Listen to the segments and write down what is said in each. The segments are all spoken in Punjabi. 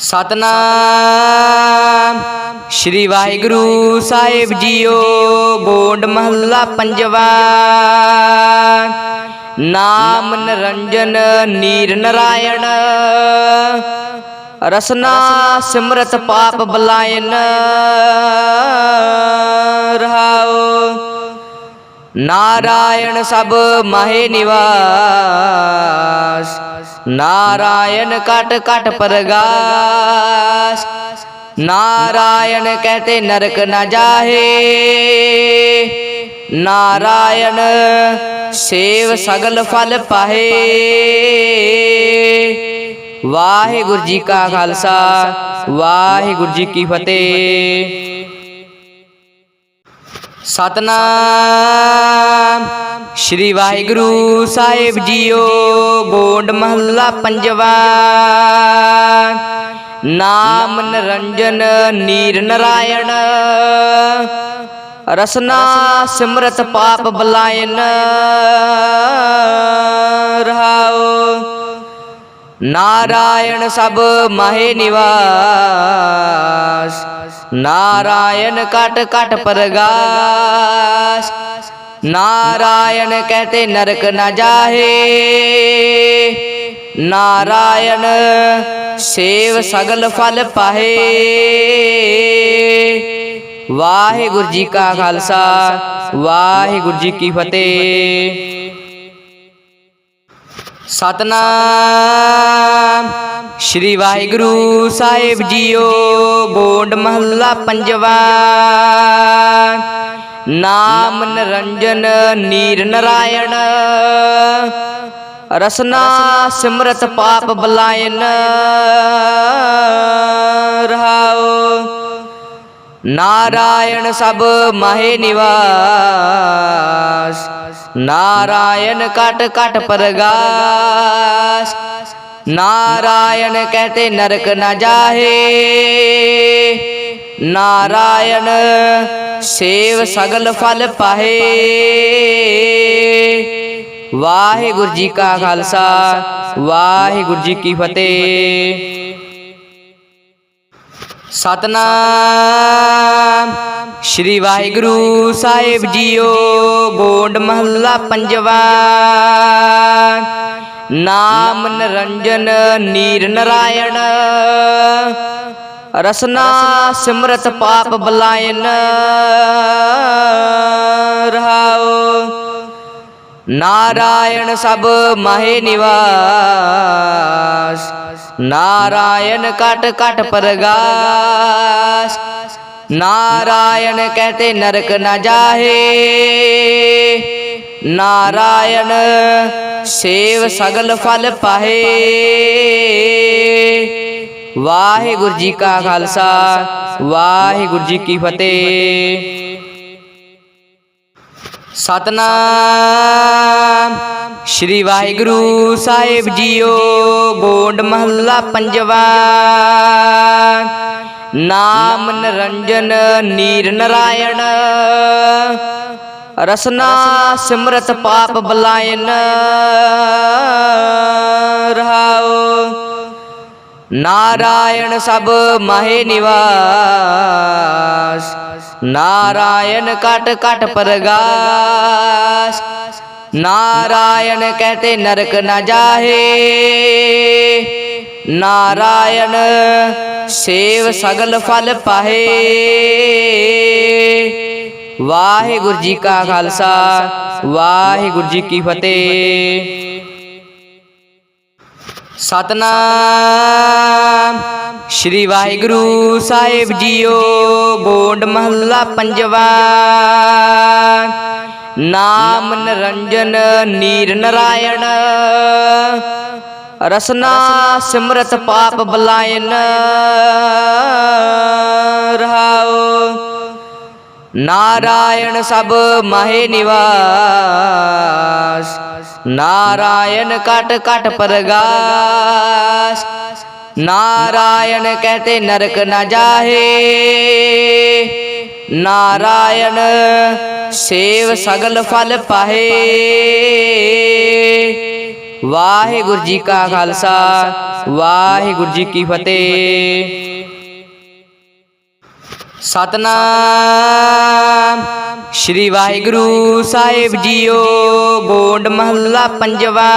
ਸਤਨਾਮ। ਸ਼੍ਰੀ ਵਾਹਿਗੁਰੂ ਸਾਹਿਬ ਜੀਓ ਗੋਂਡ ਮਹੱਲਾ ਪੰਜਵਾ। ਨਾਮ ਨਿਰੰਜਨ, ਨੀਰ ਨਰਾਇਣ। ਰਸਨਾ ਸਿਮਰਤ ਪਾਪ ਬਲਾਇਨ। ਰਹਾਓ। ਨਾਰਾਇਣ ਸਭ ਮਹੇ ਨਿਵਾਸ। ਨਾਰਾਇਣ ਕਟ ਕਟ ਪਰਗਾਸ। ਨਾਰਾਇਣ ਕਹਤੇ ਨਰਕ ਨਾ ਜਾਹੇ। ਨਾਰਾਇਣ ਸੇਵ ਸਗਲ ਫਲ ਪਾਹੇ। ਵਾਹਿਗੁਰੂ ਜੀ ਕਾ ਖਾਲਸਾ, ਵਾਹਿਗੁਰੂ ਜੀ ਕੀ ਫਤਿਹ। ਸਤਨਾਮ। ਸ਼੍ਰੀ ਵਾਹਿਗੁਰੂ ਸਾਹਿਬ ਜੀਓ ਗੋਂਡ ਮਹੱਲਾ ਪੰਜਵਾ। ਨਾਮ ਨਰੰਜਨ, ਨੀਰ ਨਰਾਇਣ। ਰਸਨਾ ਸਿਮਰਤ ਪਾਪ ਬਲਾਇਨ। ਰਹਾਓ। ਨਾਰਾਇਣ ਸਭ ਮਹੇ ਨਿਵਾਸ। ਨਾਰਾਇਣ ਕਟ ਕਟ ਪਰਗਾਸ ਨਾਰਾਇਣ ਕਹਤੇ ਨਰਕ ਨਾ ਜਾਹੇ ਨਾਰਾਇਣ ਸੇਵ ਸਗਲ ਫਲ ਪਾਹੇ ਵਾਹਿਗੁਰੂ ਜੀ ਕਾ ਖਾਲਸਾ ਵਾਹਿਗੁਰੂ ਜੀ ਕੀ ਫਤਿਹ ਸਤਨਾਮ। ਸ਼੍ਰੀ ਵਾਹਿਗੁਰੂ ਸਾਹਿਬ ਜੀਓ ਗੋਂਡ ਮਹੱਲਾ ਪੰਜਵਾ। ਨਾਮ ਨਰੰਜਨ, ਨੀਰ ਨਰਾਇਣ। ਰਸਨਾ ਸਿਮਰਤ ਪਾਪ ਬਲਾਇਨ। ਰਹਾਓ। ਨਾਰਾਇਣ ਸਭ ਮਹੇ ਨਿਵਾ। ਨਾਰਾਇਣ ਕਟ ਕਟ ਪਰਗਾਸ ਨਾਰਾਇਣ ਕਹਤੇ ਨਰਕ ਨਾ ਜਾਹੇ ਨਾਰਾਇਣ ਸੇਵ ਸਗਲ ਫਲ ਪਾਹੇ ਵਾਹਿਗੁਰੂ ਜੀ ਕਾ ਖਾਲਸਾ ਵਾਹਿਗੁਰੂ ਜੀ ਕੀ ਫਤਿਹ ਸਤਨਾਮ। ਸ਼੍ਰੀ ਵਾਹਿਗੁਰੂ ਸਾਹਿਬ ਜੀਓ, ਗੋਂਡ ਮਹੱਲਾ ਪੰਜਵਾ। ਨਾਮ ਨਰੰਜਨ, ਨੀਰ ਨਰਾਇਣ। ਰਸਨਾ ਸਿਮਰਤ ਪਾਪ ਬਲਾਇਨ। ਰਹਾਓ। ਨਾਰਾਇਣ ਸਭ ਮਹੇ ਨਿਵਾਸ। ਨਾਰਾਇਣ ਕਟ ਕਟ ਪਰਗਾਸ ਨਾਰਾਇਣ ਕਹਤੇ ਨਰਕ ਨਾ ਜਾਹੇ ਨਾਰਾਇਣ ਸੇਵ ਸਗਲ ਫਲ ਪਾਹੇ ਵਾਹਿਗੁਰੂ ਜੀ ਕਾ ਖਾਲਸਾ ਵਾਹਿਗੁਰੂ ਜੀ ਕੀ ਫਤਿਹ ਸਤਨਾਮ ਸ਼੍ਰੀ ਵਾਹਿਗੁਰੂ ਸਾਹਿਬ ਜੀਓ ਗੋਂਡ ਮਹੱਲਾ ਪੰਜਵਾ। ਨਾਮ ਨਰੰਜਨ, ਨੀਰ ਨਰਾਇਣ। ਰਸਨਾ ਸਿਮਰਤ ਪਾਪ ਬਲਾਇਨ। ਰਹਾਓ। ਨਾਰਾਇਣ ਸਭ ਮਹੇ ਨਿਵਾਸ। ਨਾਰਾਇਣ ਕਟ ਕਟ ਪਰਗਾਸ। ਨਾਰਾਇਣ ਕਹਤੇ ਨਰਕ ਨਾ ਜਾਹੇ ਨਾਰਾਇਣ ਸੇਵ ਸਗਲ ਫਲ ਪਾਹੇ ਵਾਹਿਗੁਰੂ ਜੀ ਕਾ ਖਾਲਸਾ ਵਾਹਿਗੁਰੂ ਜੀ ਕੀ ਫਤਿਹ ਸਤਨਾਮ ਸ਼੍ਰੀ ਵਾਹਿਗੁਰੂ ਸਾਹਿਬ ਜੀਓ ਗੋਂਡ ਮਹੱਲਾ ਪੰਜਵਾ ਨਾਮ ਨਰੰਜਨ, ਨੀਰ ਨਰਾਇਣ। ਰਸਨਾ ਸਿਮਰਤ ਪਾਪ ਬਲਾਇਨ। ਰਹਾਓ ਨਾਰਾਇਣ ਸਭ ਮਹੇ ਨਿਵਾਸ। ਨਾਰਾਇਣ ਕਟ ਕਟ ਪਰਗਾਸ। ਨਾਰਾਇਣ ਕਹਤੇ ਨਰਕ ਨਾ ਜਾਹੇ। ਨਾਰਾਇਣ ਸੇਵ ਸਗਲ ਫਲ ਪਾਹੇ। ਵਾਹਿਗੁਰੂ ਜੀ ਕਾ ਖਾਲਸਾ ਵਾਹਿਗੁਰੂ ਜੀ ਕੀ ਫਤਿਹ। ਸਤਨਾਮ। ਸ਼੍ਰੀ ਵਾਹਿਗੁਰੂ ਸਾਹਿਬ ਜੀਓ ਗੋਂਡ ਮਹੱਲਾ ਪੰਜਵਾ।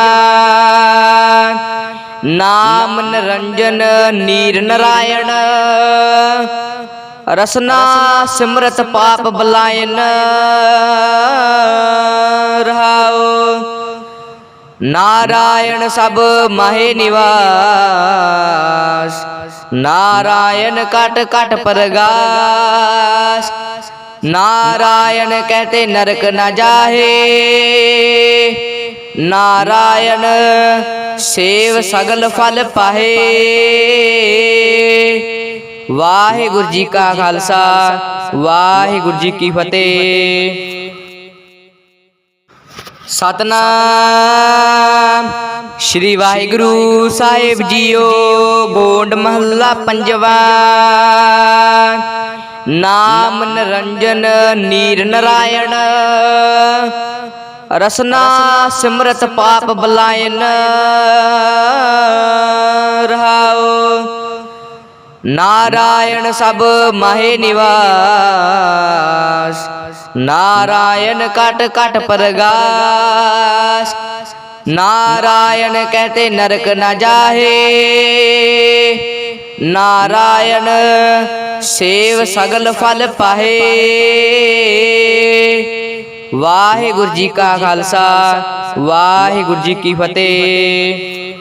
ਨਾਮ ਨਿਰੰਜਨ ਨੀਰ ਨਰਾਇਣ। ਰਸਨਾ ਸਿਮਰਤ ਪਾਪ ਬਲਾਇਨ ਰਹਾਓ। ਨਾਰਾਇਣ ਸਭ ਮਹੇ ਨਿਵਾਸ। ਨਾਰਾਇਣ ਕਟ ਕਟ ਪਰਗਾਸ। ਨਾਰਾਇਣ ਕਹਤੇ ਨਰਕ ਨਾ ਜਾਹੇ। ਨਾਰਾਇਣ ਸੇਵ ਸਗਲ ਫਲ ਪਾਹੇ। ਵਾਹਿਗੁਰੂ ਜੀ ਕਾ ਖਾਲਸਾ, ਵਾਹਿਗੁਰੂ ਜੀ ਕੀ ਫਤਿਹ। ਸਤਨਾਮ, ਸ਼੍ਰੀ ਵਾਹਿਗੁਰੂ ਸਾਹਿਬ ਜੀਓ ਗੋਂਡ ਮਹੱਲਾ ਪੰਜਵਾ। ਨਾਮ ਨਰੰਜਨ, ਨੀਰ ਨਰਾਇਣ। ਰਸਨਾ ਸਿਮਰਤ ਪਾਪ ਬਲਾਇਨ। ਰਹਾਓ ਨਾਰਾਇਣ ਸਭ ਮਹੇ ਨਿਵਾਸ। ਨਾਰਾਇਣ ਕਟ ਕਟ ਪਰਗਾਸ। ਨਾਰਾਇਣ ਕਹਤੇ ਨਰਕ ਨਾ ਜਾਹੇ। ਨਾਰਾਇਣ ਸੇਵ ਸਗਲ ਫਲ ਪਾਹੇ। ਵਾਹਿਗੁਰੂ ਜੀ ਕਾ ਖਾਲਸਾ, ਵਾਹਿਗੁਰੂ ਜੀ ਕੀ ਫਤਿਹ।